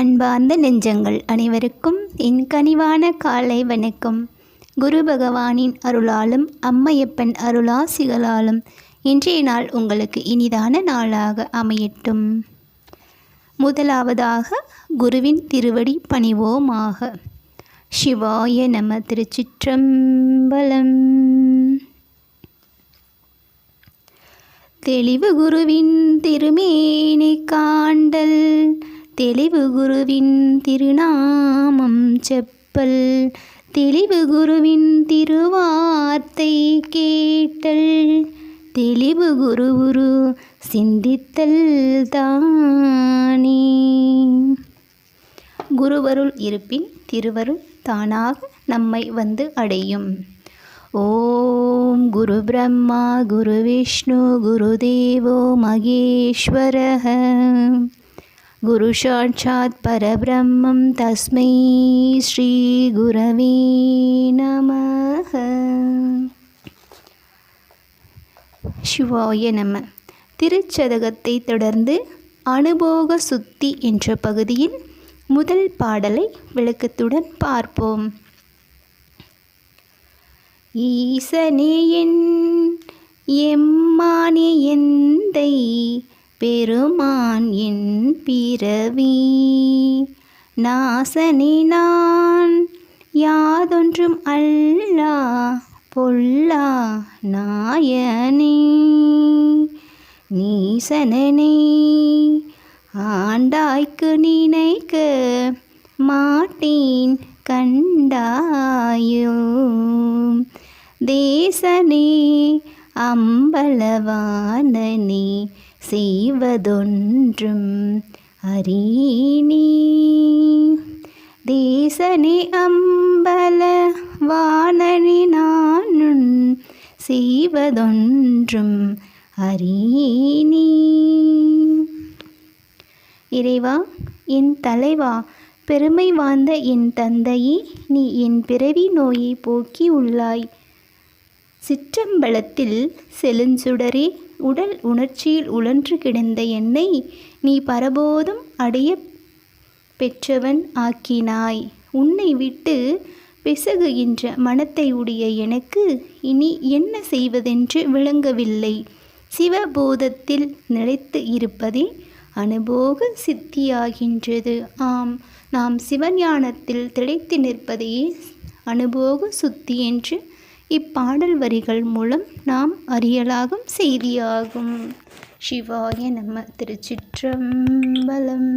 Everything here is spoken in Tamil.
அன்பார்ந்த நெஞ்சங்கள் அனைவருக்கும் என் கனிவான காலை வணக்கம். குரு பகவானின் அருளாலும் அம்மையப்பன் அருளாசிகளாலும் இன்றைய நாள் உங்களுக்கு இனிதான நாளாக அமையட்டும். முதலாவதாக குருவின் திருவடி பணிவோமாக. சிவாய நம திருச்சிற்றம்பலம். தெளிவு குருவின் திருமேனி காண்டல். தெளிவு குருவின் திருநாமம் செப்பல். தெளிவு குருவின் திருவார்த்தை கேட்டல். தெளிவு குரு குரு சிந்தித்தல் தானே. குருவருள் இருப்பின் திருவருள் தானாக நம்மை வந்து அடையும். ஓம் குரு பிரம்மா குரு விஷ்ணு குரு தேவோ மகேஸ்வரக குரு சாட்சாத் பரபிரம்மம் தஸ்மை ஸ்ரீ குரவே நமः சிவாய நம திருச்சதகத்தை தொடர்ந்து அனுபோக சுத்தி என்ற பகுதியில் முதல் பாடலை விளக்கத்துடன் பார்ப்போம். ஈசனே என் எம்மானே எந்தை பெருமான் என் பிறவி. நாசனே நான் யாதொன்றும் அல்லா பொல்லா நாயனே. நீசனனே ஆண்டாய்க்கு நினைக்க மாட்டேன் கண்டாயோ. தேசனே அம்பலவானனே செய்வதொன்றும் அறினி தேசனி அம்பல வானனி நானும் செய்வதொன்றும் அறினி இறைவா என் தலைவா பெருமை வாய்ந்த என் தந்தையே நீ என் பிறவி நோயை போக்கி உள்ளாய். சிற்றம்பலத்தில் செலுஞ்சுடரே உடல் உணர்ச்சியில் உழன்று கிடந்த என்னை நீ பரபோதும் அடைய பெற்றவன் ஆக்கினாய். உன்னை விட்டு பிசகுகின்ற மனத்தை உடைய எனக்கு இனி என்ன செய்வதென்று விளங்கவில்லை. சிவபோதத்தில் நிலைத்து இருப்பதே அனுபோக சித்தியாகின்றது. ஆம் நாம் சிவஞானத்தில் திளைத்து நிற்பதே அனுபோக சுத்தி என்று இப்பாடல் வரிகள் மூலம் நாம் அறியலாகும் செய்தியாகும். சிவாய நம்ம திருச்சிற்றம்பலம்.